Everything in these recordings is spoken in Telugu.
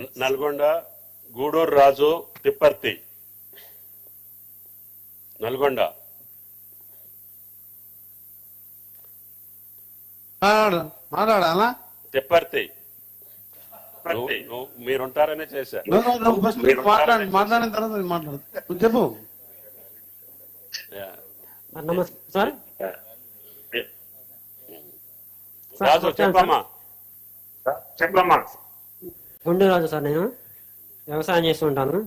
నల్గొండ గూడూరు రాజు తిప్పర్తి. నల్గొండ. మాట్లాడు మాట్లాడాలా తిప్పర్తి. మీరుంటారనే చేశా. నువ్వు- నువ్వు ఫస్ట్ మీరు మాట్లాడి ఉంటారనే మాట్లాడిన తర్వాత మాట్లాడు. చెప్పు. సార్ రాజు చెప్పమ్మా. చెప్పమ్మా. గుండు రాజు సార్ నేను వ్యవసాయం చేస్తూ ఉంటాను.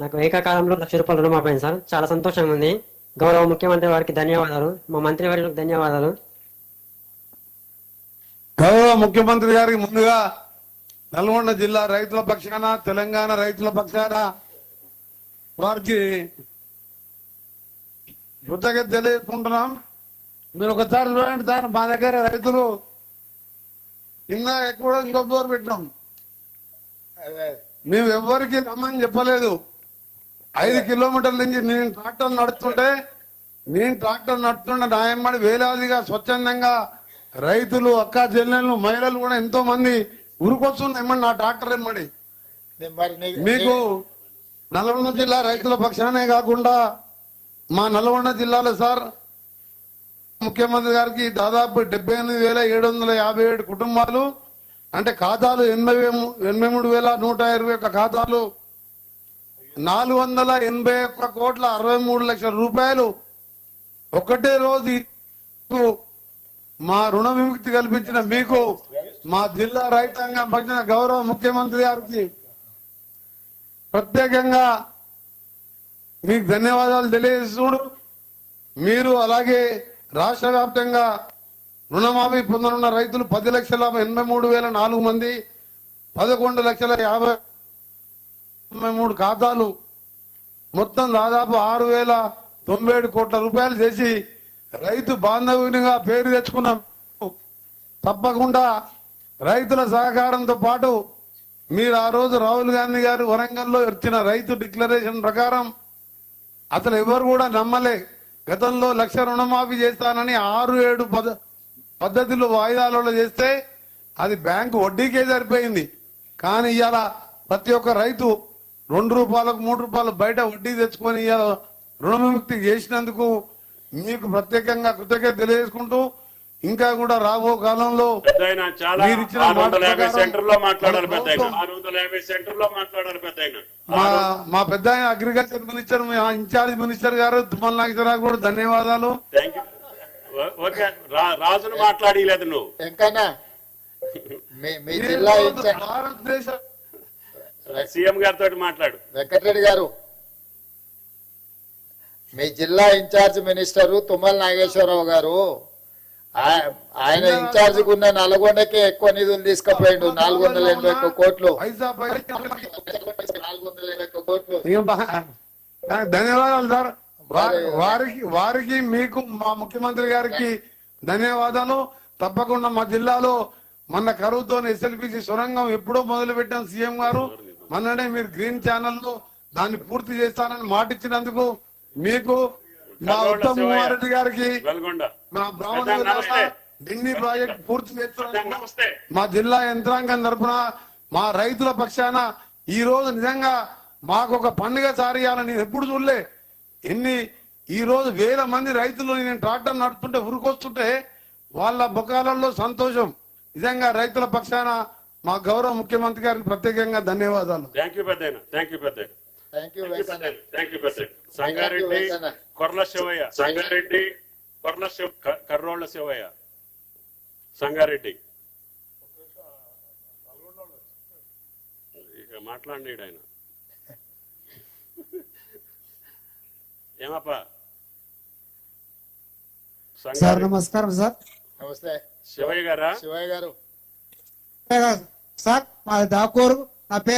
నాకు ఏకకాలంలో లక్ష రూపాయలు రుణమాఫీ అయింది సార్. చాలా సంతోషంగా ఉంది. గౌరవ ముఖ్యమంత్రి వారికి ధన్యవాదాలు. మా మంత్రి వారికి ధన్యవాదాలు. గౌరవ ముఖ్యమంత్రి గారికి ముందుగా నల్గొండ జిల్లా రైతుల పక్షాన తెలంగాణ రైతుల పక్షాన వారికి కృతజ్ఞత తెలియజేసుకుంటున్నాం. మీరు ఒకసారి చూడండి సార్ మా దగ్గర రైతులు ఇంకా ఎక్కువ ఇంకో బోర్ పెట్టినాం. మేము ఎవ్వరికి రమ్మని చెప్పలేదు. ఐదు కిలోమీటర్ల నుంచి నేను ట్రాక్టర్ నడుస్తుంటే నేను ట్రాక్టర్ నడుస్తుంటే నాయమ్మడి వేలాదిగా స్వచ్ఛందంగా రైతులు అక్క చెల్లెళ్ళు మహిళలు కూడా ఎంతో మంది ఉరుకొస్తుంది ఎమ్మడి నా ట్రాక్టర్ నీ- మీకు నల్గొండ జిల్లా రైతుల పక్షానే కాకుండా మా నల్గొండ జిల్లాలో సార్ ముఖ్యమంత్రి గారికి దాదాపు డెబ్బై ఎనిమిది వేల ఏడు వందల యాభై ఏడు కుటుంబాలు అంటే ఖాతాలు ఎనభై ఎనభై మూడు వేల నూట ఇరవై ఒక్క ఖాతాలు నాలుగు వందల ఎనభై ఒక్క కోట్ల అరవై మూడు లక్షల రూపాయలు ఒకటే రోజు మా రుణ విముక్తి కల్పించిన మీకు మా జిల్లా రైతాంగం పట్టిన గౌరవ ముఖ్యమంత్రి గారికి ప్రత్యేకంగా మీకు ధన్యవాదాలు తెలియజేస్తుడు మీరు అలాగే రాష్ట్ర వ్యాప్తంగా రుణమాఫీ పొందనున్న రైతులు పది లక్షల ఎనభై మూడు వేల నాలుగు మంది పదకొండు లక్షల యాభై తొంభై మూడు ఖాతాలు మొత్తం దాదాపు ఆరు వేల తొంభై ఏడు కోట్ల రూపాయలు చేసి రైతు బాంధవ్యునిగా పేరు తెచ్చుకున్నాం తప్పకుండా రైతుల సహకారంతో పాటు మీరు ఆ రోజు రాహుల్ గాంధీ గారు వరంగల్లో ఇచ్చిన రైతు డిక్లరేషన్ ప్రకారం అసలు ఎవరు కూడా నమ్మలే. గతంలో లక్ష రుణమాఫీ చేస్తానని ఆరు ఏడు పద పద్ధతిలో వాయిదాలలో చేస్తే అది బ్యాంకు వడ్డీకే సరిపోయింది. కానీ ఇవాళ ప్రతి ఒక్క రైతు రెండు రూపాయలకు మూడు రూపాయలు బయట వడ్డీ తెచ్చుకొని ఇవాళ రుణవిముక్తి చేసినందుకు మీకు ప్రత్యేకంగా కృతజ్ఞత తెలియజేసుకుంటూ ఇంకా కూడా రాబో కాలంలో మా పెద్ద అగ్రికల్చర్ మినిస్టర్ ఇన్ఛార్జ్ మినిస్టర్ గారు తుమ్మల నాగేశ్వరరావు కూడా ధన్యవాదాలు. ఓకే రాజును మాట్లాడలేదు నువ్వు. వెంకన్న మీ జిల్లా భారతదేశ సీఎం గారితో మాట్లాడు. వెంకటరెడ్డి గారు మీ జిల్లా ఇన్ఛార్జ్ మినిస్టర్ తుమ్మల నాగేశ్వరరావు గారు ఆయన ఇన్ఛార్జ్ ఉన్న నల్గొండకే ఎక్కువ నిధులు తీసుకుపోయిండు. నాలుగు వందల ఎనభై ఒక్క కోట్లు. నాలుగు వందల ఎనభై ఒక్క కోట్లు. ధన్యవాదాలు సార్. వారికి వారికి మీకు మా ముఖ్యమంత్రి గారికి ధన్యవాదాలు. తప్పకుండా మా జిల్లాలో మన కరువుతో ఎస్ఎల్పిసి సొరంగం ఎప్పుడో మొదలు పెట్టాం సీఎం గారు. మొన్ననే మీరు గ్రీన్ ఛానల్లో దాన్ని పూర్తి చేస్తానని మాట ఇచ్చినందుకు మీకు మా ఉత్తమ్ కుమార్ రెడ్డి గారికి మా బ్రాహ్మణ. ఢిల్లీ ప్రాజెక్ట్ పూర్తి చేస్తున్నందుకు నమస్తే. మా జిల్లా యంత్రాంగం తరఫున మా రైతుల పక్షాన ఈ రోజు నిజంగా మాకు ఒక పండుగ సారియాలని నేను ఎప్పుడు చూడలే. ఎన్ని ఈ రోజు వేల మంది రైతులు నేను ట్రాక్టర్ నడుపుతుంటే ఉరికొస్తుంటే వాళ్ళ ముఖాలలో సంతోషం. నిజంగా రైతుల పక్షాన మా గౌరవ ముఖ్యమంత్రి గారికి ప్రత్యేకంగా ధన్యవాదాలు. థ్యాంక్ యూ పెద్ద థ్యాంక్ యూ పెద్ద థ్యాంక్ యూ సంగారెడ్డి. కొర్ల శివయ్య సంగారెడ్డి కొర్ల శివ క- కర్రోళ్ళ శివయ్య సంగారెడ్డి ఇక మాట్లాడి ఆయన. ఏమప్పా? సార్ నమస్కారం సార్. నమస్తే. శివయ్య గారా? శివయ్య గారు. సార్ మాది దాకూరు నా పేరు